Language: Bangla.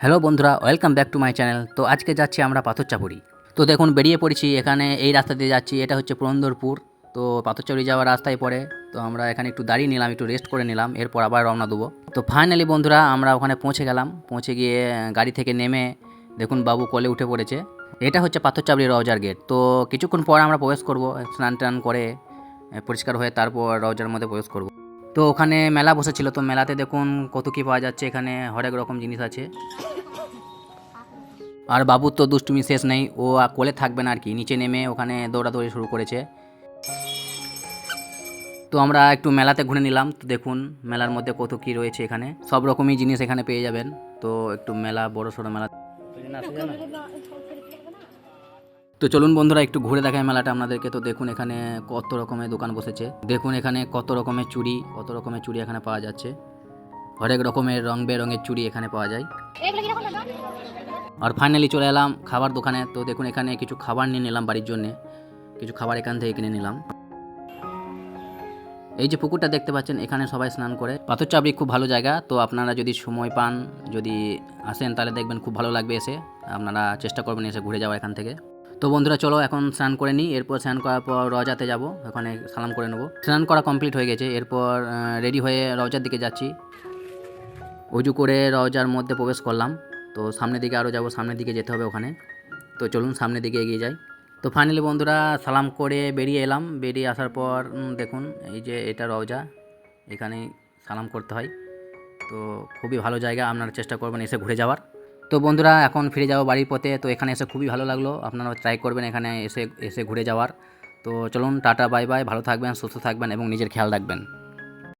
হ্যালো বন্ধুরা, welcome back to my channel. তো আজকে যাচ্ছি আমরা পাথরচাপুরি তো দেখুন, বেরিয়ে পড়েছি। এখানে এই রাস্তা দিয়ে যাচ্ছি। এটা হচ্ছে পুরন্দরপুর। তো পাথরচাপুরি যাওয়ার রাস্তায় পড়ে। তো আমরা এখানে একটু দাঁড়িয়ে নিলাম, একটু রেস্ট করে নিলাম। এরপর আবার রওনা দেবো। তো ফাইনালি বন্ধুরা, আমরা ওখানে পৌঁছে গেলাম। পৌঁছে গিয়ে গাড়ি থেকে নেমে দেখুন, বাবু কোলে উঠে পড়েছে। এটা হচ্ছে পাথরচাপড়ি রওজার গেট তো কিছুক্ষণ পর আমরা প্রবেশ করব, স্নান টান করে পরিষ্কার হয়ে তারপর রওজার মধ্যে প্রবেশ করব। তো ওখানে মেলা বসেছিল। তো মেলাতে দেখুন কত কী পাওয়া যাচ্ছে এখানে, হরেক রকম জিনিস আছে। আর বাবুর তো দুষ্টুমি শেষ নেই, ও কোলে থাকবে না আর কি। নিচে নেমে ওখানে দৌড়াদৌড়ি শুরু করেছে। তো আমরা একটু মেলাতে ঘুরে নিলাম, তো দেখুন মেলার মধ্যে কত কি রয়েছে এখানে। সব রকমই জিনিস এখানে পেয়ে যাবেন। তো একটু মেলা, বড় সড়ো মেলা। তো চলুন বন্ধুরা, একটু ঘুরে দেখায় মেলাটা আপনাদেরকে। তো দেখুন এখানে কত রকমের দোকান বসেছে। দেখুন এখানে কত রকমের চুড়ি, কত রকমের চুড়ি এখানে পাওয়া যাচ্ছে। হরেক রকমের রং বেরঙের চুড়ি এখানে পাওয়া যায়। আর ফাইনালি চলে এলাম খাবার দোকানে। তো দেখুন এখানে কিছু খাবার নিয়ে নিলাম বাড়ির জন্যে। কিছু খাবার এখান থেকে কিনে নিলাম। এই যে পুকুরটা দেখতে পাচ্ছেন এখানে সবাই স্নান করে। পাথর চাপড়ি খুব ভালো জায়গা। তো আপনারা যদি সময় পান যদি আসেন তাহলে দেখবেন খুব ভালো লাগবে এসে। আপনারা চেষ্টা করবেন এসে ঘুরে যাওয়া এখান থেকে। তো বন্ধুরা চলো এখন স্নান করে নিই। এরপর স্নান করার পর রজাতে যাব। ওখানে সালাম করে নেব। স্নান করা কমপ্লিট হয়ে গেছে। এরপর রেডি হয়ে রজার দিকে যাচ্ছি। অজু করে রজার মধ্যে প্রবেশ করলাম। তো সামনের দিকে আরও যাব, সামনের দিকে যেতে হবে ওখানে। তো চলুন সামনের দিকে এগিয়ে যাই। তো ফাইনালি বন্ধুরা, সালাম করে বেরিয়ে এলাম। বেরিয়ে আসার পর দেখুন, এই যে এটা রওজা, এখানে সালাম করতে হয়। তো খুবই ভালো জায়গা, আপনারা চেষ্টা করবেন এসে ঘুরে যাওয়ার। তো বন্ধুরা, এখন ফিরে যাব বাড়ির পথে। তো এখানে এসে খুবই ভালো লাগল। আপনারা ট্রাই করবেন এখানে এসে এসে ঘুরে যাওয়ার। তো চলুন, টাটা বাই বাই ভালো থাকবেন, সুস্থ থাকবেন এবং নিজের খেয়াল রাখবেন।